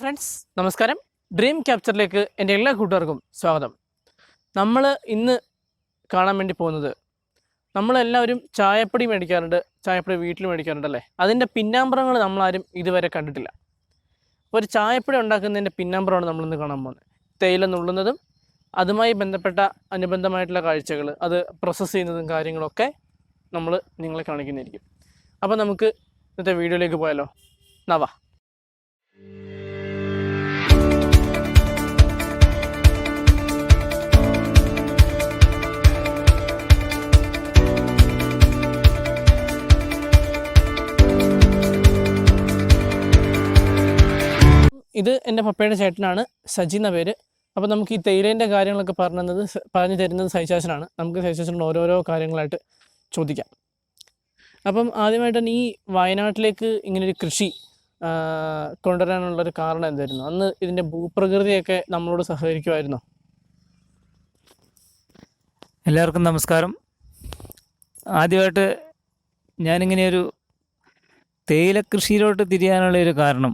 Friends. നമസ്കാരം. Dream ക്യാപ്ചറിലേക്ക് എന്റെ എല്ലാ കൂട്ടുകാർക്കും സ്വാഗതം. നമ്മൾ ഇന്ന് കാണാൻ വേണ്ടി പോകുന്നത് നമ്മളെല്ലാവരും ചായപ്പൊടി മേടിക്കാറുണ്ട് ചായപ്പൊടി വീട്ടിൽ മേടിക്കാറുണ്ട് അല്ലേ? അതിന്റെ പിന്നാമ്പറങ്ങൾ നമ്മളാരും ഇതുവരെ കണ്ടിട്ടില്ല. അപ്പോൾ ഒരു ചായപ്പൊടി ഉണ്ടാക്കുന്നതിന്റെ പിന്നാമ്പറമാണ് നമ്മളിന്ന് കാണാൻ പോകുന്നത്. തേയില നുള്ളുന്നതും അതുമായി ബന്ധപ്പെട്ട അനുബന്ധമായിട്ടുള്ള കാഴ്ചകൾ അത് പ്രോസസ്സ് ചെയ്യുന്നതും കാര്യങ്ങളൊക്കെ നമ്മൾ നിങ്ങളെ കാണിക്കുന്നതായിരിക്കും. അപ്പോൾ നമുക്ക് ഇന്നത്തെ വീഡിയോയിലേക്ക് പോയാലോ? നവ ഇത് എന്റെ പപ്പയുടെ ചേട്ടനാണ് സജി എന്ന പേര്. അപ്പോൾ നമുക്ക് ഈ തേയിലേന്റെ കാര്യങ്ങളൊക്കെ പറഞ്ഞത് പറഞ്ഞു തരുന്നത് സൈശാസനാണ് നമുക്ക് സൈശാസനോട് ഓരോരോ കാര്യങ്ങളായിട്ട് ചോദിക്കാം. അപ്പം ആദ്യമായിട്ട് തന്നെ ഈ വയനാട്ടിലേക്ക് ഇങ്ങനൊരു കൃഷി കൊണ്ടുവരാനുള്ളൊരു കാരണം എന്തായിരുന്നു? അന്ന് ഇതിന്റെ ഭൂപ്രകൃതിയൊക്കെ നമ്മളോട് സഹകരിക്കുമായിരുന്നോ? എല്ലാവർക്കും നമസ്കാരം. ആദ്യമായിട്ട് ഞാനിങ്ങനെ ഒരു തേയില കൃഷിയിലോട്ട് തിരിയാനുള്ള ഒരു കാരണം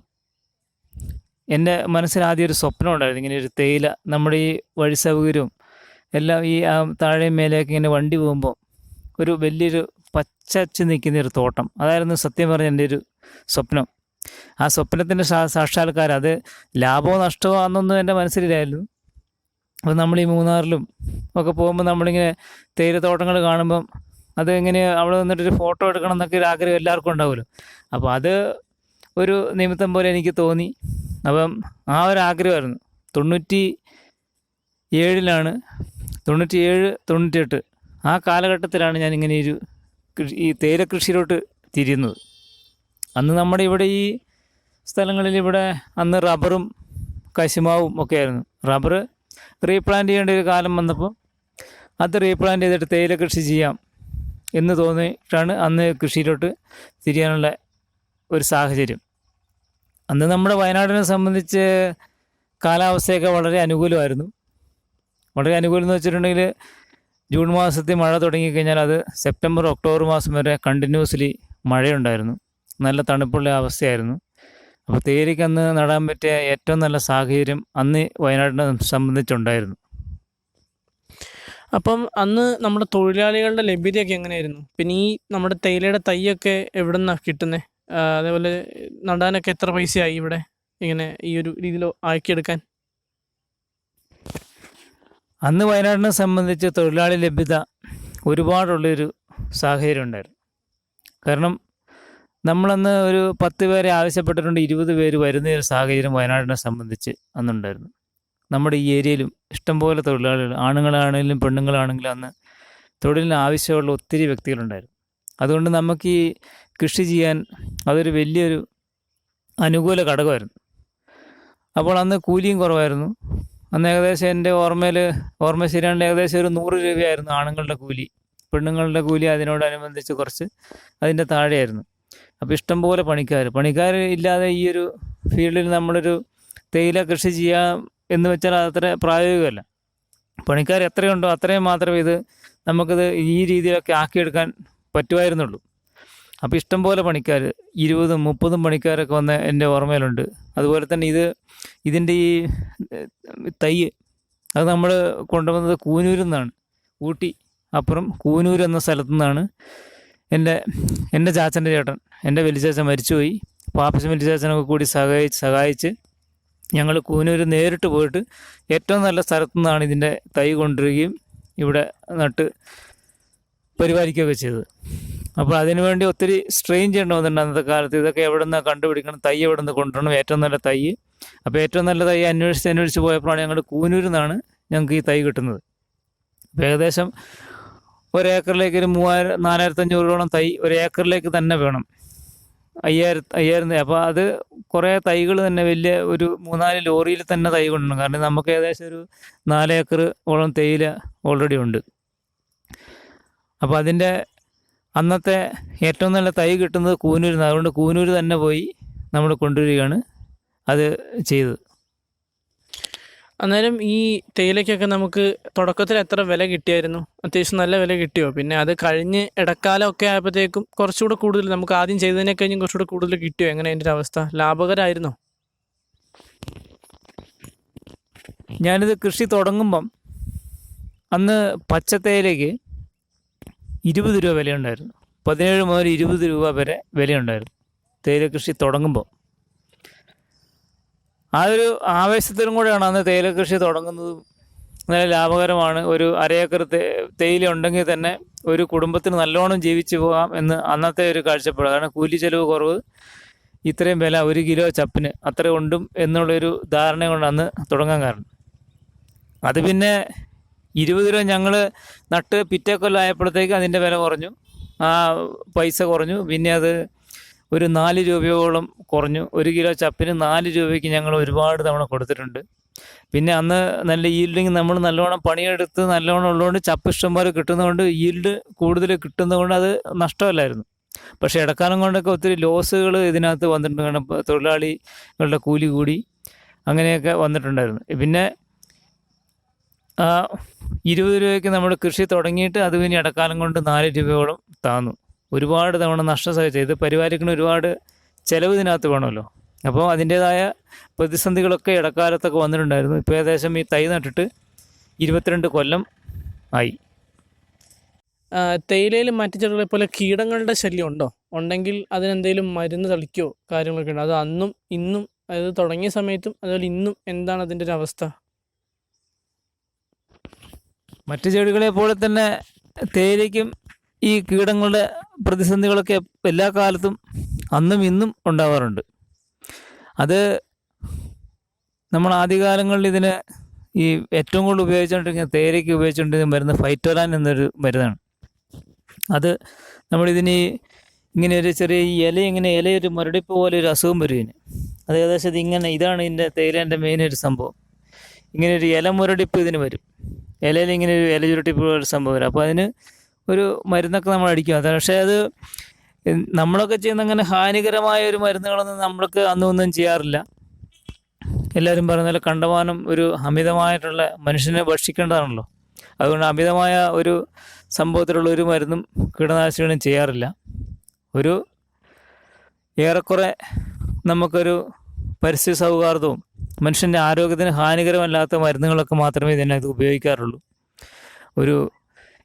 എന്റെ മനസ്സിൽ ആദ്യം ഒരു സ്വപ്നം ഉണ്ടായിരുന്നു. ഇങ്ങനെ ഒരു തേയില നമ്മുടെ ഈ വഴി സൗകര്യവും എല്ലാം ഈ ആ താഴെയും മേലെയൊക്കെ ഇങ്ങനെ വണ്ടി പോകുമ്പോൾ ഒരു വലിയൊരു പച്ചച്ച് നിൽക്കുന്ന ഒരു തോട്ടം. അതായിരുന്നു സത്യം പറഞ്ഞ എന്റെ ഒരു സ്വപ്നം. ആ സ്വപ്നത്തിന്റെ സാക്ഷാത്കാരം അത് ലാഭമോ നഷ്ടമോ ആണെന്നൊന്നും എന്റെ മനസ്സിലില്ലായിരുന്നു. അപ്പോൾ നമ്മൾ ഈ മൂന്നാറിലും ഒക്കെ പോകുമ്പോൾ നമ്മളിങ്ങനെ തേയിലത്തോട്ടങ്ങൾ കാണുമ്പം അത് എങ്ങനെ അവിടെ നിന്നിട്ടൊരു ഫോട്ടോ എടുക്കണം എന്നൊക്കെ ഒരു ആഗ്രഹം എല്ലാവർക്കും ഉണ്ടാവുമല്ലോ. അപ്പോൾ അത് ഒരു നിമിത്തം പോലെ എനിക്ക് തോന്നി. അപ്പം ആ ഒരു ആഗ്രഹമായിരുന്നു. തൊണ്ണൂറ്റി ഏഴിലാണ് തൊണ്ണൂറ്റി ഏഴ് തൊണ്ണൂറ്റിയെട്ട് ആ കാലഘട്ടത്തിലാണ് ഞാൻ ഇങ്ങനെ ഒരു ഈ തേയില കൃഷിയിലോട്ട് തിരിയുന്നത്. അന്ന് നമ്മുടെ ഇവിടെ ഈ സ്ഥലങ്ങളിൽ ഇവിടെ അന്ന് റബ്ബറും കശുമാവും ഒക്കെ ആയിരുന്നു. റബ്ബർ റീപ്ലാന്റ് ചെയ്യേണ്ട ഒരു കാലം വന്നപ്പോൾ അത് റീപ്ലാന്റ് ചെയ്തിട്ട് തേയില കൃഷി ചെയ്യാം എന്ന് തോന്നിയിട്ടാണ് അന്ന് കൃഷിയിലോട്ട് തിരിയാനുള്ള ഒരു സാഹചര്യം. അന്ന് നമ്മുടെ വയനാടിനെ സംബന്ധിച്ച് കാലാവസ്ഥയൊക്കെ വളരെ അനുകൂലമായിരുന്നു. വളരെ അനുകൂലം എന്ന് വെച്ചിട്ടുണ്ടെങ്കിൽ ജൂൺ മാസത്തിൽ മഴ തുടങ്ങിക്കഴിഞ്ഞാൽ അത് സെപ്റ്റംബർ ഒക്ടോബർ മാസം വരെ കണ്ടിന്യൂസ്ലി മഴയുണ്ടായിരുന്നു. നല്ല തണുപ്പുള്ള അവസ്ഥയായിരുന്നു. അപ്പോൾ തേരിക്ക് അന്ന് നടാൻ പറ്റിയ ഏറ്റവും നല്ല സാഹചര്യം അന്ന് വയനാടിനെ സംബന്ധിച്ചുണ്ടായിരുന്നു. അപ്പം അന്ന് നമ്മുടെ തൊഴിലാളികളുടെ ലഭ്യതയൊക്കെ എങ്ങനെയായിരുന്നു? പിന്നെ ഈ നമ്മുടെ തേയിലയുടെ തൈയൊക്കെ എവിടെ നിന്നാണ് കിട്ടുന്നത് അതേപോലെ നടാനൊക്കെ എത്ര പൈസയായി ഇവിടെ? ഇങ്ങനെ ഈ ഒരു രീതിയിൽ ആക്കിയെടുക്കാൻ? അന്ന് വയനാടിനെ സംബന്ധിച്ച് തൊഴിലാളി ലഭ്യത ഒരുപാടുള്ളൊരു സാഹചര്യം ഉണ്ടായിരുന്നു. കാരണം നമ്മളന്ന് ഒരു പത്ത് പേരെ ആവശ്യപ്പെട്ടിട്ടുണ്ട് ഇരുപത് പേര് വരുന്ന ഒരു സാഹചര്യം വയനാടിനെ സംബന്ധിച്ച് അന്നുണ്ടായിരുന്നു. നമ്മുടെ ഈ ഏരിയയിലും ഇഷ്ടംപോലെ തൊഴിലാളികൾ ആണുങ്ങളാണെങ്കിലും പെണ്ണുങ്ങളാണെങ്കിലും അന്ന് തൊഴിലിന് ആവശ്യമുള്ള ഒത്തിരി വ്യക്തികളുണ്ടായിരുന്നു. അതുകൊണ്ട് നമുക്ക് ഈ കൃഷി ചെയ്യാൻ അതൊരു വലിയൊരു അനുകൂല ഘടകമായിരുന്നു. അപ്പോൾ അന്ന് കൂലിയും കുറവായിരുന്നു. അന്ന് ഏകദേശം എന്റെ ഓർമ്മയിൽ ഓർമ്മ ശരിയാണെങ്കിൽ ഏകദേശം ഒരു നൂറ് രൂപയായിരുന്നു ആണുങ്ങളുടെ കൂലി. പെണ്ണുങ്ങളുടെ കൂലി അതിനോടനുബന്ധിച്ച് കുറച്ച് അതിന്റെ താഴെയായിരുന്നു. അപ്പോൾ ഇഷ്ടംപോലെ പണിക്കാർ. പണിക്കാർ ഇല്ലാതെ ഈ ഒരു ഫീൽഡിൽ നമ്മളൊരു തേയില കൃഷി ചെയ്യാം എന്ന് വെച്ചാൽ അത്ര പ്രായോഗികമല്ല. പണിക്കാർ എത്രയുണ്ടോ അത്രയും മാത്രമേ ഇത് നമുക്കിത് ഈ രീതിയിലൊക്കെ ആക്കിയെടുക്കാൻ പറ്റുമായിരുന്നുള്ളൂ. അപ്പോൾ ഇഷ്ടംപോലെ പണിക്കാർ ഇരുപതും മുപ്പതും പണിക്കാരൊക്കെ വന്ന എന്റെ ഓർമ്മയിലുണ്ട്. അതുപോലെ തന്നെ ഇത് ഇതിന്റെ ഈ തൈ അത് നമ്മൾ കൊണ്ടുവന്നത് കൂനൂരിൽ നിന്നാണ്. ഊട്ടി അപ്പുറം കൂനൂർ എന്ന സ്ഥലത്തു നിന്നാണ് എന്റെ എന്റെ ചാച്ചന്റെ ചേട്ടൻ എന്റെ വലിച്ചാച്ചൻ മരിച്ചുപോയി. പാപ്പച്ചൻ വലിച്ചാച്ചനൊക്കെ കൂടി സഹായിച്ച് സഹായിച്ച് ഞങ്ങൾ കൂനൂർ നേരിട്ട് പോയിട്ട് ഏറ്റവും നല്ല സ്ഥലത്തു നിന്നാണ് ഇതിന്റെ തൈ കൊണ്ടുവരികയും ഇവിടെ നട്ട് പരിപാലിക്കുകയൊക്കെ ചെയ്തത്. അപ്പോൾ അതിനുവേണ്ടി ഒത്തിരി സ്ട്രെയിൻ ചെയ്യേണ്ടി വന്നിട്ടുണ്ട് അന്നത്തെ കാലത്ത്. ഇതൊക്കെ എവിടെ നിന്ന് കണ്ടുപിടിക്കണം? തൈ എവിടെ നിന്ന് കൊണ്ടുവരണം? ഏറ്റവും നല്ല തൈ. അപ്പോൾ ഏറ്റവും നല്ല തൈ അന്വേഷിച്ച് അന്വേഷിച്ച് പോയപ്പോഴാണ് ഞങ്ങൾ കൂനൂരിൽ നിന്നാണ് ഞങ്ങൾക്ക് ഈ തൈ കിട്ടുന്നത്. അപ്പോൾ ഏകദേശം ഒരേക്കറിലേക്ക് ഒരു മൂവായിരം നാലായിരത്തഞ്ഞൂറോളം തൈ ഒരു ഏക്കറിലേക്ക് തന്നെ വേണം. അയ്യായിരം അയ്യായിരം അപ്പോൾ അത് കുറേ തൈകൾ തന്നെ വലിയ ഒരു മൂന്നാൽ ലോറിയിൽ തന്നെ തൈ കൊണ്ടുവരണം. കാരണം നമുക്ക് ഏകദേശം ഒരു നാല് ഏക്കർ ഓളം തേയില ഓൾറെഡി ഉണ്ട്. അപ്പോൾ അതിന്റെ അന്നത്തെ ഏറ്റവും നല്ല തൈ കിട്ടുന്നത് കൂനൂരിൽ നിന്ന്. അതുകൊണ്ട് കൂനൂർ തന്നെ പോയി നമ്മൾ കൊണ്ടുവരികയാണ് അത് ചെയ്തത്. അന്നേരം ഈ തേയിലയ്ക്കൊക്കെ നമുക്ക് തുടക്കത്തിൽ എത്ര വില കിട്ടിയായിരുന്നു? അത്യാവശ്യം നല്ല വില കിട്ടിയോ? പിന്നെ അത് കഴിഞ്ഞ് ഇടക്കാലം ഒക്കെ ആയപ്പോഴത്തേക്കും കുറച്ചുകൂടെ കൂടുതൽ നമുക്ക് ആദ്യം ചെയ്തതിനെ കഴിഞ്ഞും കുറച്ചുകൂടെ കൂടുതൽ കിട്ടിയോ? എങ്ങനെ അതിന്റെ ഒരു അവസ്ഥ? ലാഭകരമായിരുന്നോ ഞാനിത് കൃഷി തുടങ്ങുമ്പം അന്ന് പച്ചത്തേയിലേക്ക് ഇരുപത് രൂപ വിലയുണ്ടായിരുന്നു. പതിനേഴ് മുതൽ ഇരുപത് രൂപ വരെ വിലയുണ്ടായിരുന്നു. തേയില കൃഷി തുടങ്ങുമ്പോൾ. ആ ഒരു ആവേശത്തിലും കൂടെയാണ് അന്ന് തേയില കൃഷി തുടങ്ങുന്നതും. നല്ല ലാഭകരമാണ്. ഒരു അരയേക്കർ തേയില ഉണ്ടെങ്കിൽ തന്നെ ഒരു കുടുംബത്തിന് നല്ലോണം ജീവിച്ചു പോകാം എന്ന് അന്നത്തെ ഒരു കാഴ്ചപ്പാട്. കാരണം കൂലി ചെലവ് കുറവ് ഇത്രയും വില ഒരു കിലോ ചപ്പിന് അത്ര ഉണ്ടും എന്നുള്ളൊരു ധാരണ കൊണ്ട് അന്ന് തുടങ്ങാൻ കാരണം. അത് പിന്നെ ഇരുപത് രൂപ ഞങ്ങൾ നട്ട് പിറ്റേ കൊല്ലമായപ്പോഴത്തേക്ക് അതിന്റെ വില കുറഞ്ഞു. ആ പൈസ കുറഞ്ഞു. പിന്നെ അത് ഒരു നാല് രൂപയോളം കുറഞ്ഞു. ഒരു കിലോ ചപ്പിന് നാല് രൂപയ്ക്ക് ഞങ്ങൾ ഒരുപാട് തവണ കൊടുത്തിട്ടുണ്ട്. പിന്നെ അന്ന് നല്ല ഈൽഡിങ് നമ്മൾ നല്ലോണം പണിയെടുത്ത് നല്ലോണം ഉള്ളതുകൊണ്ട് ചപ്പ് ഇഷ്ടംപോലെ കിട്ടുന്നതുകൊണ്ട് ഈൽഡ് കൂടുതൽ കിട്ടുന്നതുകൊണ്ട് അത് നഷ്ടമല്ലായിരുന്നു. പക്ഷേ ഇടക്കാലം കൊണ്ടൊക്കെ ഒത്തിരി ലോസുകൾ ഇതിനകത്ത് വന്നിട്ടുണ്ട്. തൊഴിലാളികളുടെ കൂലി കൂടി അങ്ങനെയൊക്കെ വന്നിട്ടുണ്ടായിരുന്നു. പിന്നെ ഇരുപത് രൂപയ്ക്ക് നമ്മൾ കൃഷി തുടങ്ങിയിട്ട് അത് പിന്നെ ഇടക്കാലം കൊണ്ട് നാല് രൂപയോളം താന്നു. ഒരുപാട് തവണ നഷ്ടം സഹിച്ചു. ഇത് പരിപാലിക്കുന്ന ഒരുപാട് ചിലവ് ഇതിനകത്ത് വേണമല്ലോ. അപ്പോൾ അതിന്റേതായ പ്രതിസന്ധികളൊക്കെ ഇടക്കാലത്തൊക്കെ വന്നിട്ടുണ്ടായിരുന്നു. ഇപ്പോൾ ഏകദേശം ഈ തൈ നട്ടിട്ട് ഇരുപത്തിരണ്ട് കൊല്ലം ആയി. തേയിലയിൽ മറ്റു ചെടികളെ പോലെ കീടങ്ങളുടെ ശല്യം ഉണ്ടോ? ഉണ്ടെങ്കിൽ അതിനെന്തെങ്കിലും മരുന്ന് തളിക്കോ? കാര്യങ്ങളൊക്കെ ഉണ്ടോ? അത് അന്നും ഇന്നും അതായത് തുടങ്ങിയ സമയത്തും അതുപോലെ ഇന്നും എന്താണ് അതിന്റെ ഒരു അവസ്ഥ? മറ്റു ചെടികളെ പോലെ തന്നെ തേയിലയ്ക്കും ഈ കീടങ്ങളുടെ പ്രതിസന്ധികളൊക്കെ എല്ലാ കാലത്തും അന്നും ഇന്നും ഉണ്ടാവാറുണ്ട്. അത് നമ്മൾ ആദ്യകാലങ്ങളിൽ ഇതിന് ഈ ഏറ്റവും കൂടുതൽ ഉപയോഗിച്ചുകൊണ്ടിരിക്കുന്ന തേയിലയ്ക്ക് ഉപയോഗിച്ചുകൊണ്ടിരിക്കുന്ന മരുന്ന് ഫൈറ്റോലാൻ എന്നൊരു മരുന്നാണ്. അത് നമ്മളിതിന് ഇങ്ങനെ ഒരു ചെറിയ ഈ ഇല ഇങ്ങനെ ഇലയൊരു മുരടിപ്പ് പോലെ ഒരു അസുഖം വരും ഇതിന്. അത് ഏകദേശം ഇത് ഇങ്ങനെ ഇതാണ് ഇതിന്റെ തേയിലേന്റെ മെയിൻ ഒരു സംഭവം. ഇങ്ങനെ ഒരു ഇല മുരടിപ്പ് ഇതിന് വരും. ഇലയിൽ ഇങ്ങനെ ഒരു ഇല ചുരുട്ടിപ്പ് ഒരു സംഭവം വരും. അപ്പോൾ അതിന് ഒരു മരുന്നൊക്കെ നമ്മൾ അടിക്കും. അത് പക്ഷേ അത് നമ്മളൊക്കെ ചെയ്യുന്ന അങ്ങനെ ഹാനികരമായ ഒരു മരുന്നുകളൊന്നും നമ്മൾക്ക് അന്നൊന്നും ചെയ്യാറില്ല. എല്ലാവരും പറയുന്ന പോലെ കണ്ടമാനം ഒരു അമിതമായിട്ടുള്ള മനുഷ്യനെ ഭക്ഷിക്കേണ്ടതാണല്ലോ. അതുകൊണ്ട് അമിതമായ ഒരു സംഭവത്തിലുള്ള ഒരു മരുന്നും കീടനാശിനികളും ചെയ്യാറില്ല. ഒരു ഏറെക്കുറെ നമുക്കൊരു പരിസ്ഥിതി സൗഹാർദ്ദവും മനുഷ്യന്റെ ആരോഗ്യത്തിന് ഹാനികരമല്ലാത്ത മരുന്നുകളൊക്കെ മാത്രമേ ഇതിനകത്ത് ഉപയോഗിക്കാറുള്ളൂ. ഒരു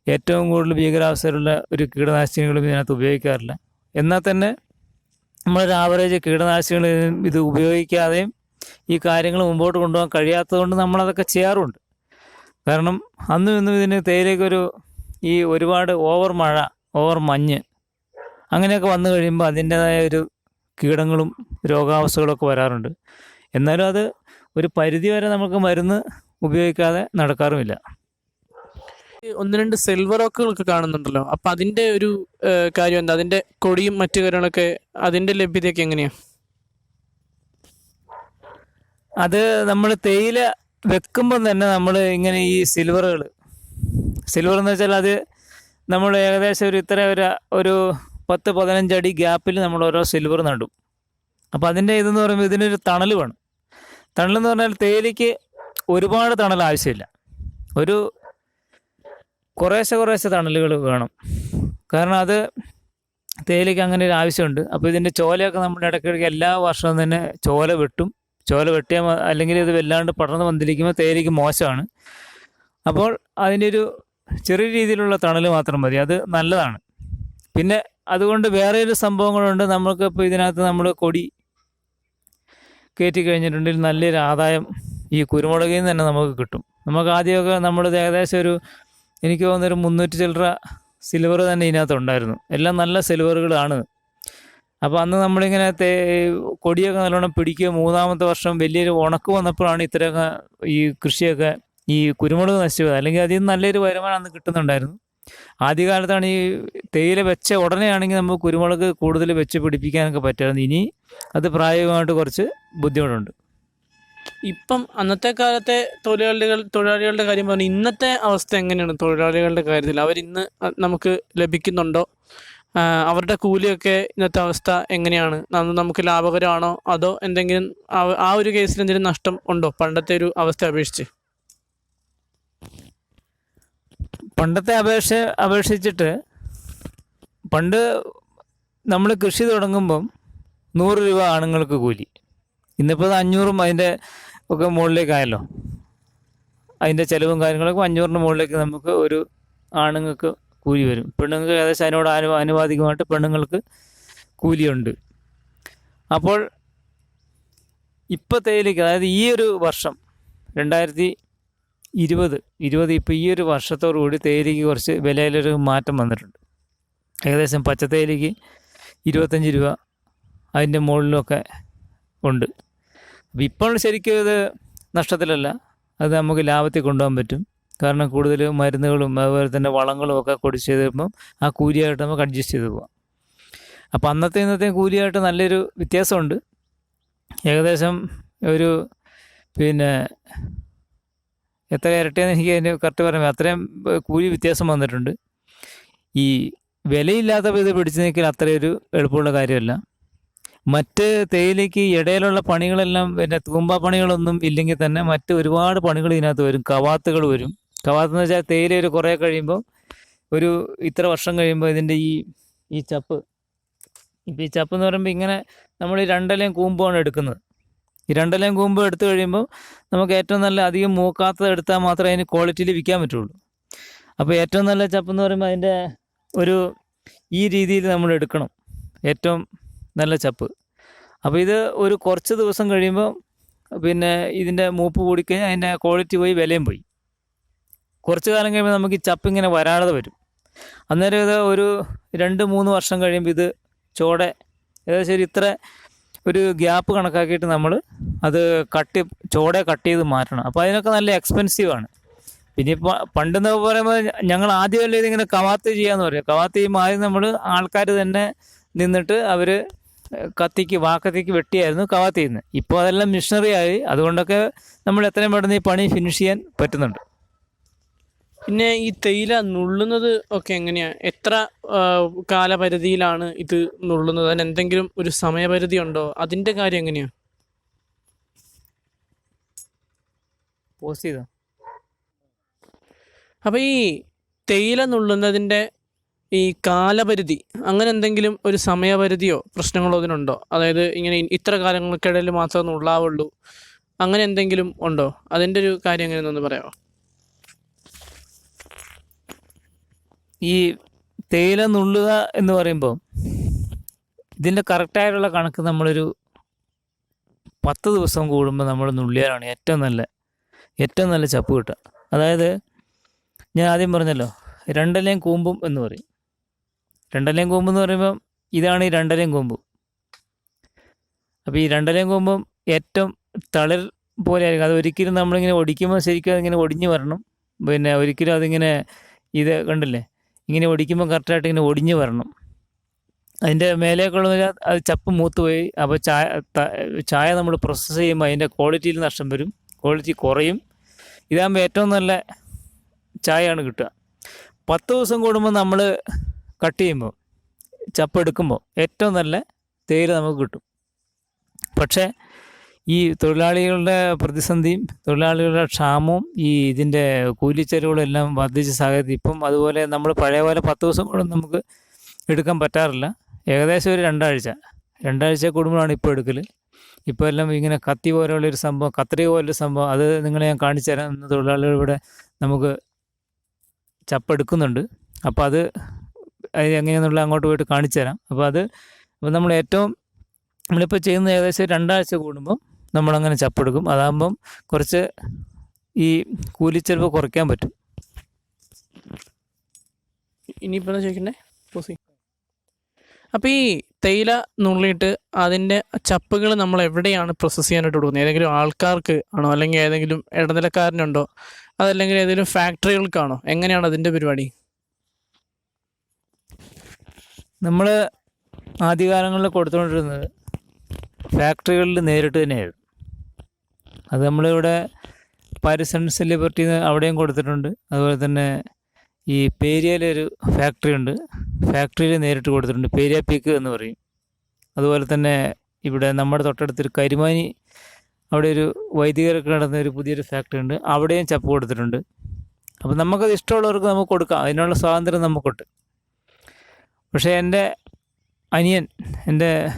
ഏറ്റവും കൂടുതൽ ഭീകരാവസ്ഥയിലുള്ള ഒരു കീടനാശിനികളും ഇതിനകത്ത് ഉപയോഗിക്കാറില്ല. എന്നാൽ തന്നെ നമ്മളൊരു ആവറേജ് കീടനാശിനികൾ ഇത് ഉപയോഗിക്കാതെയും ഈ കാര്യങ്ങൾ മുമ്പോട്ട് കൊണ്ടുപോകാൻ കഴിയാത്തതുകൊണ്ട് നമ്മളതൊക്കെ ചെയ്യാറുണ്ട്. കാരണം അന്നും ഇന്നും ഇതിന് തേയിലേക്കൊരു ഈ ഒരുപാട് ഓവർ മഴ ഓവർ മഞ്ഞ് അങ്ങനെയൊക്കെ വന്നു കഴിയുമ്പോൾ അതിന്റേതായ ഒരു കീടങ്ങളും രോഗാവസ്ഥകളൊക്കെ വരാറുണ്ട്. എന്നാലും അത് ഒരു പരിധി വരെ നമുക്ക് മരുന്ന് ഉപയോഗിക്കാതെ നടക്കാറുമില്ല. ഒന്ന് രണ്ട് സിൽവർ ഓക്കുകളൊക്കെ കാണുന്നുണ്ടല്ലോ. അപ്പൊ അതിന്റെ ഒരു കാര്യം എന്താ? അതിന്റെ കൊടിയും മറ്റു കാര്യങ്ങളൊക്കെ അതിന്റെ ലഭ്യതയൊക്കെ എങ്ങനെയാ? അത് നമ്മൾ തേയില വെക്കുമ്പം തന്നെ നമ്മൾ ഇങ്ങനെ ഈ സിൽവറുകൾ സിൽവർ എന്ന് വെച്ചാൽ അത് നമ്മൾ ഏകദേശം ഒരു ഇത്ര ഒരു ഒരു പത്ത് പതിനഞ്ചടി ഗ്യാപ്പിൽ നമ്മൾ ഓരോ സിൽവർ നടും. അപ്പോൾ അതിന്റെ ഇതെന്ന് പറയുമ്പോൾ ഇതിനൊരു തണൽ വേണം. തണലെന്ന് പറഞ്ഞാൽ തേയിലയ്ക്ക് ഒരുപാട് തണൽ ആവശ്യമില്ല. ഒരു കുറേശ്ശെ കുറേശ്ശെ തണലുകൾ വേണം. കാരണം അത് തേയിലയ്ക്ക് അങ്ങനെ ഒരു ആവശ്യമുണ്ട്. അപ്പോൾ ഇതിന്റെ ചോലയൊക്കെ നമ്മൾ ഇടയ്ക്കിടയ്ക്ക് എല്ലാ വർഷവും തന്നെ ചോല വെട്ടും. ചോല വെട്ടിയാൽ അല്ലെങ്കിൽ ഇത് വല്ലാണ്ട് പടർന്ന് വന്നിരിക്കുമ്പോൾ തേയിലയ്ക്ക് മോശമാണ്. അപ്പോൾ അതിന്റെ ഒരു ചെറിയ രീതിയിലുള്ള തണൽ മാത്രം മതി. അത് നല്ലതാണ്. പിന്നെ അതുകൊണ്ട് വേറെ ഒരു സംഭവങ്ങളുണ്ട്. നമുക്ക് ഇപ്പോൾ ഇതിനകത്ത് നമ്മൾ കൊടി കയറ്റി കഴിഞ്ഞിട്ടുണ്ടെങ്കിൽ നല്ലൊരു ആദായം ഈ കുരുമുളകിൽ നിന്ന് തന്നെ നമുക്ക് കിട്ടും. നമുക്ക് ആദ്യമൊക്കെ നമ്മൾ ഏകദേശം ഒരു എനിക്ക് തോന്നുന്നൊരു മുന്നൂറ്റി ചില്ലറ സിൽവർ തന്നെ ഇതിനകത്തുണ്ടായിരുന്നു എല്ലാം നല്ല സിൽവറുകളാണ് അപ്പോൾ അന്ന് നമ്മളിങ്ങനെ തേ കൊടിയൊക്കെ നല്ലോണം പിടിക്കുക മൂന്നാമത്തെ വർഷം വലിയൊരു ഉണക്ക് വന്നപ്പോഴാണ് ഇത്രയൊക്കെ ഈ കൃഷിയൊക്കെ ഈ കുരുമുളക് നശിച്ചത്. അല്ലെങ്കിൽ അതിൽ നിന്ന് നല്ലൊരു വരുമാനം അന്ന് കിട്ടുന്നുണ്ടായിരുന്നു. ആദ്യകാലത്താണ് ഈ തേയില വെച്ച ഉടനെയാണെങ്കിൽ നമുക്ക് കുരുമുളക് കൂടുതൽ വെച്ച് പിടിപ്പിക്കാനൊക്കെ പറ്റുമായിരുന്നു ഇനി അത് പ്രായോഗികമായിട്ട് കുറച്ച് ബുദ്ധിമുട്ടുണ്ട്. ഇപ്പം അന്നത്തെ കാലത്തെ തൊഴിലാളികൾ തൊഴിലാളികളുടെ കാര്യം പറഞ്ഞു ഇന്നത്തെ അവസ്ഥ എങ്ങനെയാണ്? തൊഴിലാളികളുടെ കാര്യത്തിൽ അവരിന്ന് നമുക്ക് ലഭിക്കുന്നുണ്ടോ? അവരുടെ കൂലിയൊക്കെ ഇന്നത്തെ അവസ്ഥ എങ്ങനെയാണ്? നമുക്ക് ലാഭകരമാണോ? അതോ എന്തെങ്കിലും ആ ഒരു കേസിൽ എന്തെങ്കിലും നഷ്ടം ഉണ്ടോ? പണ്ടത്തെ ഒരു അവസ്ഥ അപേക്ഷിച്ച്. പണ്ടത്തെ അപേക്ഷ അപേക്ഷിച്ചിട്ട് പണ്ട് നമ്മൾ കൃഷി തുടങ്ങുമ്പം നൂറ് രൂപ ആണുങ്ങൾക്ക് കൂലി. ഇന്നിപ്പോൾ അത് അഞ്ഞൂറും അതിന്റെ ഒക്കെ മുകളിലേക്കായല്ലോ. അതിന്റെ ചിലവും കാര്യങ്ങളൊക്കെ അഞ്ഞൂറിന്റെ മുകളിലേക്ക് നമുക്ക് ഒരു ആണുങ്ങൾക്ക് കൂലി വരും. പെണ്ണുങ്ങൾക്ക് ഏകദേശം അതിനോട് അനു അനുവാദികമായിട്ട് പെണ്ണുങ്ങൾക്ക് കൂലിയുണ്ട്. അപ്പോൾ ഇപ്പോൾ തേയിലേക്ക് അതായത് ഈ ഒരു വർഷം രണ്ടായിരത്തി ഇരുപത് ഇരുപത് ഇപ്പോൾ ഈ ഒരു വർഷത്തോടുകൂടി തേയിലയ്ക്ക് കുറച്ച് വിലയിലൊരു മാറ്റം വന്നിട്ടുണ്ട്. ഏകദേശം പച്ചത്തേയിലയ്ക്ക് ഇരുപത്തഞ്ച് രൂപ അതിന്റെ മുകളിലൊക്കെ ഉണ്ട്. അപ്പോൾ ഇപ്പോൾ ശരിക്കും ഇത് നഷ്ടത്തിലല്ല അത് നമുക്ക് ലാഭത്തിൽ കൊണ്ടുപോകാൻ പറ്റും. കാരണം കൂടുതൽ മരുന്നുകളും അതുപോലെ തന്നെ വളങ്ങളും ഒക്കെ കൊടുത്ത് ചെയ്തപ്പം ആ കൂലിയായിട്ട് നമുക്ക് അഡ്ജസ്റ്റ് ചെയ്ത് പോകാം അപ്പോൾ അന്നത്തെ ഇന്നത്തെ കൂലിയായിട്ട് നല്ലൊരു വ്യത്യാസമുണ്ട്. ഏകദേശം ഒരു പിന്നെ എത്ര ഇരട്ടിയെന്ന് എനിക്ക് അതിന് കറക്റ്റ് പറയാം അത്രയും കൂലി വ്യത്യാസം വന്നിട്ടുണ്ട്. ഈ വിലയില്ലാത്ത ഇത് പിടിച്ചു നിൽക്കൽ അത്രയൊരു എളുപ്പമുള്ള കാര്യമല്ല. മറ്റ് തേയിലയ്ക്ക് ഇടയിലുള്ള പണികളെല്ലാം പിന്നെ തൂമ്പ പണികളൊന്നും ഇല്ലെങ്കിൽ തന്നെ മറ്റ് ഒരുപാട് പണികൾ ഇതിനകത്ത് വരും. കവാത്തുകൾ വരും. കവാത്ത് എന്ന് വെച്ചാൽ തേയില ഒരു കുറേ കഴിയുമ്പോൾ ഒരു ഇത്ര വർഷം കഴിയുമ്പോൾ ഇതിന്റെ ഈ ഈ ചപ്പ്. ഇപ്പം ഈ ചപ്പ് എന്ന് പറയുമ്പോൾ ഇങ്ങനെ നമ്മൾ ഈ കൂമ്പാണ് എടുക്കുന്നത്. ഈ രണ്ടെല്ലാം കൂമ്പ് എടുത്തു കഴിയുമ്പോൾ നമുക്ക് ഏറ്റവും നല്ല അധികം മൂക്കാത്തത് എടുത്താൽ മാത്രമേ അതിന് ക്വാളിറ്റിയിൽ വിൽക്കാൻ പറ്റുള്ളൂ. അപ്പോൾ ഏറ്റവും നല്ല ചപ്പ് എന്ന് പറയുമ്പോൾ അതിന്റെ ഒരു ഈ രീതിയിൽ നമ്മൾ എടുക്കണം. ഏറ്റവും നല്ല ചപ്പ്. അപ്പോൾ ഇത് ഒരു കുറച്ച് ദിവസം കഴിയുമ്പോൾ പിന്നെ ഇതിന്റെ മൂപ്പ് കൂടിക്കഴിഞ്ഞാൽ അതിന്റെ ക്വാളിറ്റി പോയി വിലയും പോയി. കുറച്ച് കാലം കഴിയുമ്പോൾ നമുക്ക് ഈ ചപ്പ് ഇങ്ങനെ വരാതെ വരും. അന്നേരം ഇത് ഒരു രണ്ട് മൂന്ന് വർഷം കഴിയുമ്പോൾ ഇത് ചോടെ ഏകദേശം ഒരു ഇത്ര ഒരു ഗ്യാപ്പ് കണക്കാക്കിയിട്ട് നമ്മൾ അത് കട്ട് ചോടെ കട്ട് ചെയ്ത് മാറ്റണം. അപ്പോൾ അതിനൊക്കെ നല്ല എക്സ്പെൻസീവ് ആണ്. പിന്നെ ഇപ്പോൾ പണ്ടെന്നൊക്കെ പറയുമ്പോൾ ഞങ്ങൾ ആദ്യമല്ലേ ഇതിങ്ങനെ കവാത്ത് ചെയ്യാന്ന് പറയും. കവാത്ത് ചെയ്യുമ്പോൾ ആദ്യം നമ്മൾ ആൾക്കാർ തന്നെ നിന്നിട്ട് അവർ കത്തിക്ക് വാക്കത്തിക്ക് വെട്ടിയായിരുന്നു കവാത്ത് ചെയ്യുന്നത്. ഇപ്പോൾ അതെല്ലാം മിഷനറി ആയി. അതുകൊണ്ടൊക്കെ നമ്മൾ എത്രയും പെട്ടെന്ന് ഈ പണി ഫിനിഷ് ചെയ്യാൻ പറ്റുന്നുണ്ട്. പിന്നെ ഈ തേയില നുള്ളുന്നത് ഒക്കെ എങ്ങനെയാ? എത്ര കാലപരിധിയിലാണ് ഇത് നുള്ളുന്നത്? അതിന് എന്തെങ്കിലും ഒരു സമയപരിധി ഉണ്ടോ? അതിന്റെ കാര്യം എങ്ങനെയാ? പോസ്റ്റ് ചെയ്തോ? അപ്പൊ ഈ തേയില നുള്ളുന്നതിന്റെ ഈ കാലപരിധി അങ്ങനെ എന്തെങ്കിലും ഒരു സമയപരിധിയോ പ്രശ്നങ്ങളോ അതിനുണ്ടോ? അതായത് ഇങ്ങനെ ഇത്ര കാലങ്ങൾക്കിടയിൽ മാത്രമേ നുള്ളാവുള്ളൂ. അങ്ങനെ എന്തെങ്കിലും ഉണ്ടോ? അതിന്റെ ഒരു കാര്യം എങ്ങനെയെന്നൊന്ന് പറയാമോ? ഈ തേയില നുള്ളുക എന്ന് പറയുമ്പോൾ ഇതിന്റെ കറക്റ്റായിട്ടുള്ള കണക്ക് നമ്മളൊരു പത്ത് ദിവസം കൂടുമ്പോൾ നമ്മൾ നുള്ളിയാലാണ് ഏറ്റവും നല്ല ഏറ്റവും നല്ല ചപ്പ് കിട്ടുക. അതായത് ഞാൻ ആദ്യം പറഞ്ഞല്ലോ രണ്ടലയും കൂമ്പും എന്ന് പറയും. രണ്ടലയും കൂമ്പ് എന്ന് പറയുമ്പം ഇതാണ് ഈ രണ്ടലയും കൂമ്പ്. അപ്പോൾ ഈ രണ്ടലയും കൂമ്പും ഏറ്റവും തളിർ പോലെ ആയിരിക്കും. അത് ഒരിക്കലും നമ്മളിങ്ങനെ ഒടിക്കുമ്പോൾ ശരിക്കും അതിങ്ങനെ ഒടിഞ്ഞു വരണം. പിന്നെ ഒരിക്കലും അതിങ്ങനെ ഇത് കണ്ടില്ലേ? ഇങ്ങനെ ഒടിക്കുമ്പോൾ കറക്റ്റായിട്ട് ഇങ്ങനെ ഒടിഞ്ഞു വരണം. അതിന്റെ മേലേക്കുള്ള അത് ചപ്പ് മൂത്ത് പോയി അപ്പോൾ ചായ ചായ നമ്മൾ പ്രോസസ്സ് ചെയ്യുമ്പോൾ അതിന്റെ ക്വാളിറ്റിയിൽ നഷ്ടം വരും. ക്വാളിറ്റി കുറയും. ഇതാകുമ്പോൾ ഏറ്റവും നല്ല ചായയാണ് കിട്ടുക. പത്ത് ദിവസം കൂടുമ്പോൾ നമ്മൾ കട്ട് ചെയ്യുമ്പോൾ ചപ്പ് എടുക്കുമ്പോൾ ഏറ്റവും നല്ല തേയില നമുക്ക് കിട്ടും. പക്ഷേ ഈ തൊഴിലാളികളുടെ പ്രതിസന്ധിയും തൊഴിലാളികളുടെ ക്ഷാമവും ഈ ഇതിന്റെ കൂലിച്ചെലവുകളും എല്ലാം വർദ്ധിച്ച സാഹചര്യത്തിൽ ഇപ്പം അതുപോലെ നമ്മൾ പഴയ പോലെ പത്ത് ദിവസം കൂടെ നമുക്ക് എടുക്കാൻ പറ്റാറില്ല. ഏകദേശം ഒരു രണ്ടാഴ്ച. രണ്ടാഴ്ച കൂടുമ്പോഴാണ് ഇപ്പോൾ എടുക്കൽ ഇപ്പോൾ എല്ലാം ഇങ്ങനെ കത്തി പോലെയുള്ളൊരു സംഭവം കത്രിക പോലൊരു സംഭവം അത് നിങ്ങളെ ഞാൻ കാണിച്ചു തരാം. ഇന്ന് തൊഴിലാളികൾ ഇവിടെ നമുക്ക് ചപ്പെടുക്കുന്നുണ്ട് അപ്പോൾ അത് അത് എങ്ങനെയാണെന്നുള്ള അങ്ങോട്ട് പോയിട്ട് കാണിച്ചു തരാം. അപ്പോൾ അത് അപ്പോൾ നമ്മൾ ഏറ്റവും നമ്മളിപ്പോൾ ചെയ്യുന്ന ഏകദേശം രണ്ടാഴ്ച കൂടുമ്പോൾ നമ്മളങ്ങനെ ചപ്പെടുക്കും. അതാകുമ്പം കുറച്ച് ഈ കൂലിച്ചെലവ് കുറയ്ക്കാൻ പറ്റും. ഇനിയിപ്പോൾ എന്താ ചോദിക്കണ്ടേ? പോസി. അപ്പോൾ ഈ തേയില നുള്ളിയിട്ട് അതിന്റെ ചപ്പുകൾ നമ്മൾ എവിടെയാണ് പ്രോസസ്സ് ചെയ്യാനായിട്ട് കൊടുക്കുന്നത്? ഏതെങ്കിലും ആൾക്കാർക്ക് ആണോ? അല്ലെങ്കിൽ ഏതെങ്കിലും ഇടനിലക്കാരനുണ്ടോ? അതല്ലെങ്കിൽ ഏതെങ്കിലും ഫാക്ടറികൾക്കാണോ എങ്ങനെയാണ് അതിന്റെ പരിപാടി? നമ്മൾ ആദ്യകാലങ്ങളിൽ കൊടുത്തുകൊണ്ടിരുന്നത് ഫാക്ടറികളിൽ നേരിട്ട് തന്നെയായിരുന്നു. അത് നമ്മളിവിടെ പാരിസൺസ് ലിബർട്ടി അവിടെയും കൊടുത്തിട്ടുണ്ട്. അതുപോലെ തന്നെ ഈ പേരിയയിലൊരു ഫാക്ടറി ഉണ്ട്. ഫാക്ടറിയിൽ നേരിട്ട് കൊടുത്തിട്ടുണ്ട്. പേരിയ പീക്ക് എന്ന് പറയും. അതുപോലെ തന്നെ ഇവിടെ നമ്മുടെ തൊട്ടടുത്തൊരു കരിമാനി അവിടെ ഒരു വൈദികരൊക്കെ നടന്ന ഒരു പുതിയൊരു ഫാക്ടറി ഉണ്ട്. അവിടെയും ചപ്പ് കൊടുത്തിട്ടുണ്ട്. അപ്പോൾ നമുക്കത് ഇഷ്ടമുള്ളവർക്ക് നമുക്ക് കൊടുക്കാം. അതിനുള്ള സ്വാതന്ത്ര്യം നമുക്കുണ്ട്. പക്ഷേ എന്റെ അനിയൻ എന്റെ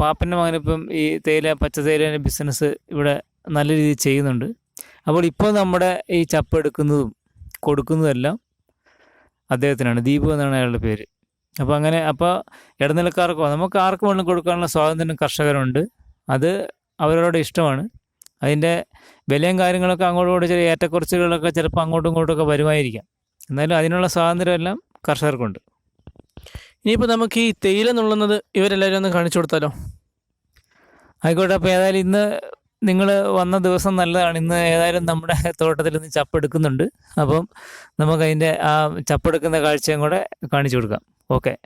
പാപ്പന്റെ മകനിപ്പം ഈ തേയില പച്ച തേയിലേന്റെ ബിസിനസ് ഇവിടെ നല്ല രീതിയിൽ ചെയ്യുന്നുണ്ട്. അപ്പോൾ ഇപ്പോൾ നമ്മുടെ ഈ ചപ്പ് എടുക്കുന്നതും കൊടുക്കുന്നതെല്ലാം അദ്ദേഹത്തിനാണ്. ദീപു എന്നാണ് അയാളുടെ പേര്. അപ്പോൾ അങ്ങനെ അപ്പോൾ ഇടനിലക്കാർക്കോ നമുക്ക് ആർക്കും വേണമെങ്കിലും കൊടുക്കാനുള്ള സ്വാതന്ത്ര്യം കർഷകരുണ്ട്. അത് അവരവരുടെ ഇഷ്ടമാണ്. അതിന്റെ വിലയും കാര്യങ്ങളൊക്കെ അങ്ങോട്ടും ഇങ്ങോട്ടും ചെറിയ ഏറ്റക്കുറച്ചുകളൊക്കെ ചിലപ്പോൾ അങ്ങോട്ടും ഇങ്ങോട്ടും ഒക്കെ വരുമായിരിക്കാം. എന്നാലും അതിനുള്ള സ്വാതന്ത്ര്യമെല്ലാം കർഷകർക്കുണ്ട്. ഇനിയിപ്പോൾ നമുക്ക് ഈ തേയില നുള്ളുന്നത് ഇവരെല്ലാവരും ഒന്ന് കാണിച്ചു കൊടുത്താലോ? ആയിക്കോട്ടെ അപ്പോൾ ഏതായാലും ഇന്ന് നിങ്ങൾ വന്ന ദിവസം നല്ലതാണ്. ഇന്ന് ഏതായാലും നമ്മുടെ തോട്ടത്തിൽ നിന്ന് ചപ്പെടുക്കുന്നുണ്ട്. അപ്പം നമുക്കതിന്റെ ആ ചപ്പെടുക്കുന്ന കാഴ്ചയും കൂടെ കാണിച്ചു കൊടുക്കാം. ഓക്കെ.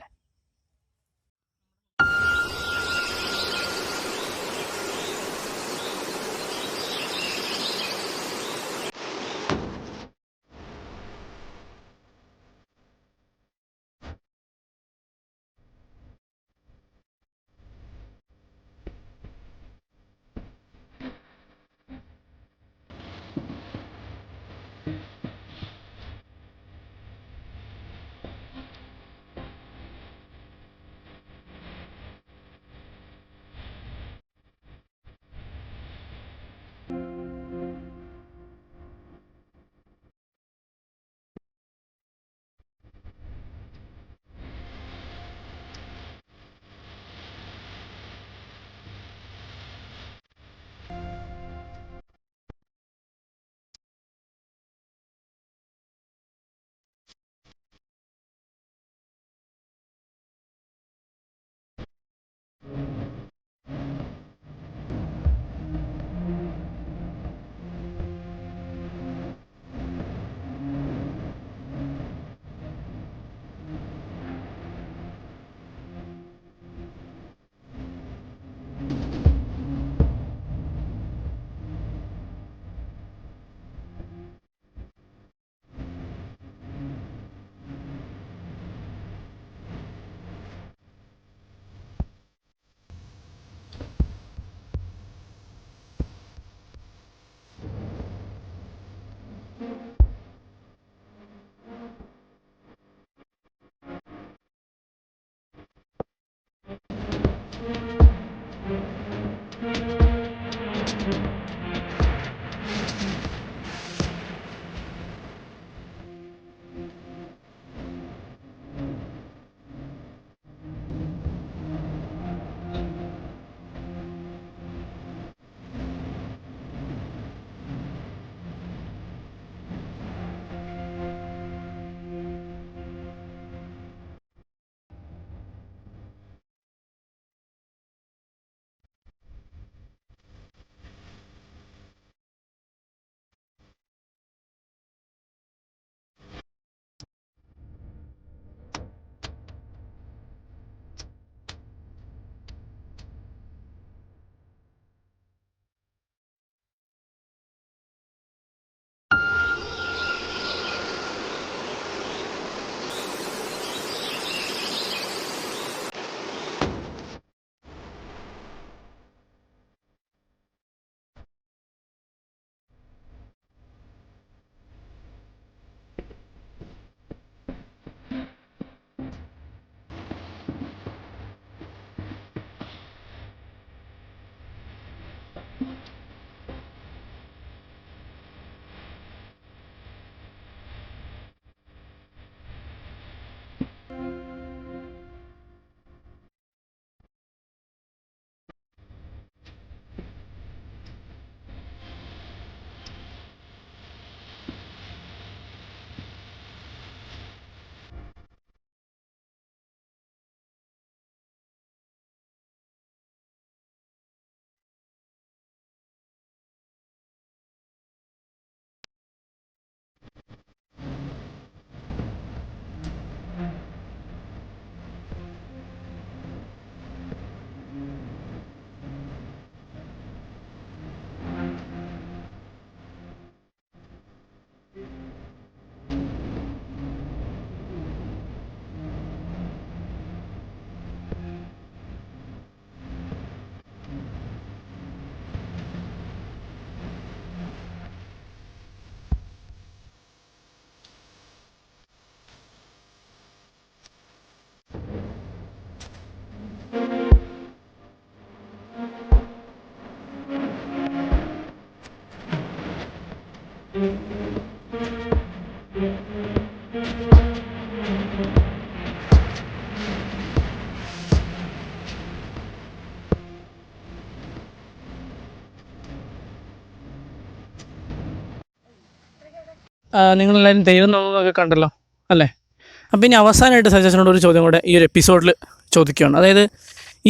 നിങ്ങളെല്ലാവരും ദൈവം നോക്കുന്നതൊക്കെ കണ്ടല്ലോ അല്ലേ? അപ്പം ഇനി അവസാനമായിട്ട് സജഷനോട് ഒരു ചോദ്യം കൂടെ ഈ ഒരു എപ്പിസോഡിൽ ചോദിക്കുകയാണ്. അതായത്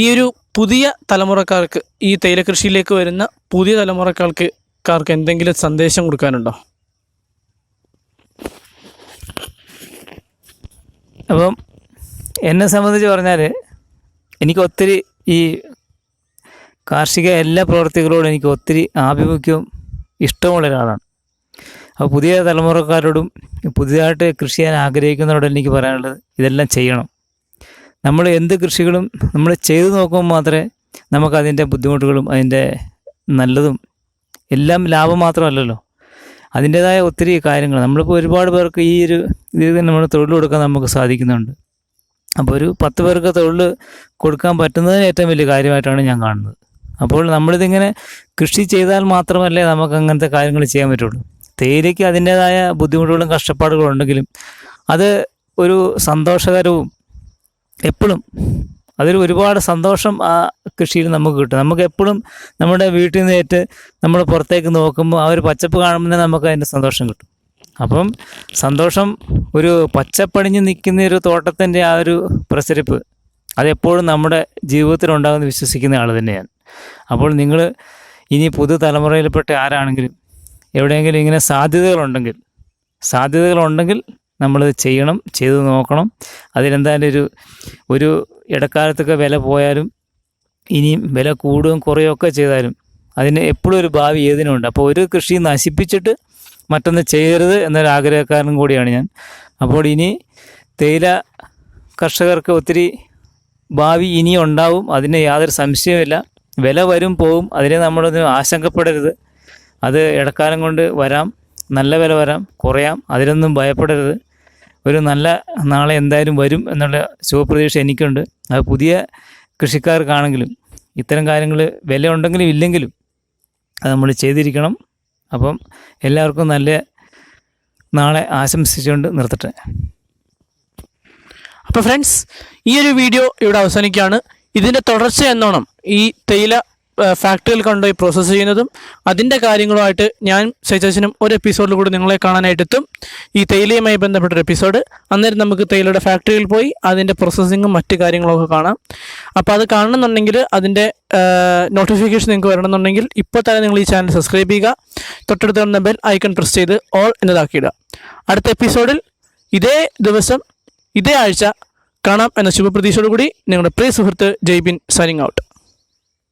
ഈ ഒരു പുതിയ തലമുറക്കാർക്ക് ഈ തേയില കൃഷിയിലേക്ക് വരുന്ന പുതിയ തലമുറക്കാർക്ക് കാർക്ക് എന്തെങ്കിലും സന്ദേശം കൊടുക്കാനുണ്ടോ? അപ്പം എന്നെ സംബന്ധിച്ച് പറഞ്ഞാൽ എനിക്ക് ഒത്തിരി ഈ കാർഷിക എല്ലാ പ്രവർത്തികളോടും എനിക്ക് ഒത്തിരി ആഭിമുഖ്യവും ഇഷ്ടമുള്ള ഒരാളാണ്. അപ്പോൾ പുതിയ തലമുറക്കാരോടും പുതിയതായിട്ട് കൃഷി ചെയ്യാൻ ആഗ്രഹിക്കുന്നവരോടും എനിക്ക് പറയാനുള്ളത് ഇതെല്ലാം ചെയ്യണം. നമ്മൾ എന്ത് കൃഷികളും നമ്മൾ ചെയ്തു നോക്കുമ്പോൾ മാത്രമേ നമുക്കതിന്റെ ബുദ്ധിമുട്ടുകളും അതിന്റെ നല്ലതും എല്ലാം ലാഭം മാത്രമല്ലല്ലോ. അതിന്റേതായ ഒത്തിരി കാര്യങ്ങൾ നമ്മളിപ്പോൾ ഒരുപാട് പേർക്ക് ഈ ഒരു ഇതിൽ നമ്മൾ തൊഴിൽ കൊടുക്കാൻ നമുക്ക് സാധിക്കുന്നുണ്ട്. അപ്പോൾ ഒരു പത്ത് പേർക്ക് തൊഴിൽ കൊടുക്കാൻ പറ്റുന്നതിന് ഏറ്റവും വലിയ കാര്യമായിട്ടാണ് ഞാൻ കാണുന്നത്. അപ്പോൾ നമ്മളിതിങ്ങനെ കൃഷി ചെയ്താൽ മാത്രമല്ലേ നമുക്ക് അങ്ങനത്തെ കാര്യങ്ങൾ ചെയ്യാൻ പറ്റുള്ളൂ. തേയിലയ്ക്ക് അതിന്റേതായ ബുദ്ധിമുട്ടുകളും കഷ്ടപ്പാടുകളും ഉണ്ടെങ്കിലും അത് ഒരു സന്തോഷകരവും എപ്പോഴും അതിൽ ഒരുപാട് സന്തോഷം ആ കൃഷിയിൽ നമുക്ക് കിട്ടും. നമുക്ക് എപ്പോഴും നമ്മുടെ വീട്ടിൽ നിന്ന് ഏറ്റ് നമ്മൾ പുറത്തേക്ക് നോക്കുമ്പോൾ ആ ഒരു പച്ചപ്പ് കാണുമ്പോൾ നമുക്ക് അതിന്റെ സന്തോഷം കിട്ടും. അപ്പം സന്തോഷം ഒരു പച്ചപ്പണിഞ്ഞ് നിൽക്കുന്ന ഒരു തോട്ടത്തിന്റെ ആ ഒരു പ്രസരിപ്പ് അതെപ്പോഴും നമ്മുടെ ജീവിതത്തിൽ ഉണ്ടാകുമെന്ന് വിശ്വസിക്കുന്ന ആൾ തന്നെയാണ്. അപ്പോൾ നിങ്ങൾ ഇനി പുതുതലമുറയിൽപ്പെട്ട ആരാണെങ്കിലും എവിടെയെങ്കിലും ഇങ്ങനെ സാധ്യതകളുണ്ടെങ്കിൽ സാധ്യതകളുണ്ടെങ്കിൽ നമ്മളത് ചെയ്യണം ചെയ്ത് നോക്കണം. അതിലെന്തായാലും ഒരു ഒരു ഇടക്കാലത്തൊക്കെ വില പോയാലും ഇനിയും വില കൂടുകയും കുറയുകയൊക്കെ ചെയ്താലും അതിന് എപ്പോഴും ഒരു ഭാവി ഏതിനുണ്ട് അപ്പോൾ ഒരു കൃഷി നശിപ്പിച്ചിട്ട് മറ്റൊന്ന് ചെയ്യരുത് എന്നൊരു ആഗ്രഹക്കാരനും കൂടിയാണ് ഞാൻ. അപ്പോൾ ഇനി തേയില കർഷകർക്ക് ഒത്തിരി ഭാവി ഇനി ഉണ്ടാവും. അതിന് യാതൊരു സംശയവുമില്ല. വില വരും പോവും. അതിനെ നമ്മളൊന്നും ആശങ്കപ്പെടരുത്. അത് ഇടക്കാലം കൊണ്ട് വരാം നല്ല വില വരാം കുറയാം അതിനൊന്നും ഭയപ്പെടരുത്. ഒരു നല്ല നാളെ എന്തായാലും വരും എന്നുള്ള ശുഭപ്രതീക്ഷ എനിക്കുണ്ട്. അത് പുതിയ കൃഷിക്കാർക്കാണെങ്കിലും ഇത്തരം കാര്യങ്ങൾ വില ഉണ്ടെങ്കിലും ഇല്ലെങ്കിലും അത് നമ്മൾ ചെയ്തിരിക്കണം. അപ്പം എല്ലാവർക്കും നല്ല നാളെ ആശംസിച്ചുകൊണ്ട് നിർത്തട്ടെ. അപ്പോൾ ഫ്രണ്ട്സ് ഈ ഒരു വീഡിയോ ഇവിടെ അവസാനിക്കുകയാണ്. ഇതിന്റെ തുടർച്ച എന്നോണം ഈ തേയില ഫാക്ടറിയിൽ കൊണ്ടുപോയി പ്രോസസ്സ് ചെയ്യുന്നതും അതിന്റെ കാര്യങ്ങളുമായിട്ട് ഞാൻ സജഷനും ഒരു എപ്പിസോഡിൽ കൂടി നിങ്ങളെ കാണാനായിട്ട് എത്തും ഈ തേയിലയുമായി ബന്ധപ്പെട്ട ഒരു എപ്പിസോഡ് അന്നേരം നമുക്ക് തേയിലയുടെ ഫാക്ടറിയിൽ പോയി അതിന്റെ പ്രോസസ്സിങ്ങും മറ്റു കാര്യങ്ങളൊക്കെ കാണാം. അപ്പോൾ അത് കാണണമെന്നുണ്ടെങ്കിൽ അതിന്റെ നോട്ടിഫിക്കേഷൻ നിങ്ങൾക്ക് വരണമെന്നുണ്ടെങ്കിൽ ഇപ്പോൾ തന്നെ നിങ്ങൾ ഈ ചാനൽ സബ്സ്ക്രൈബ് ചെയ്യുക. തൊട്ടടുത്ത് ബെൽ ഐക്കൺ പ്രസ് ചെയ്ത് ഓൾ എന്നതാക്കിയിടുക. അടുത്ത എപ്പിസോഡിൽ ഇതേ ദിവസം ഇതേ ആഴ്ച കാണാം എന്ന ശുഭപ്രതീക്ഷയോടുകൂടി നിങ്ങളുടെ പ്രിയ സുഹൃത്ത് ജയ്ബിൻ സൈനിങ് ഔട്ട്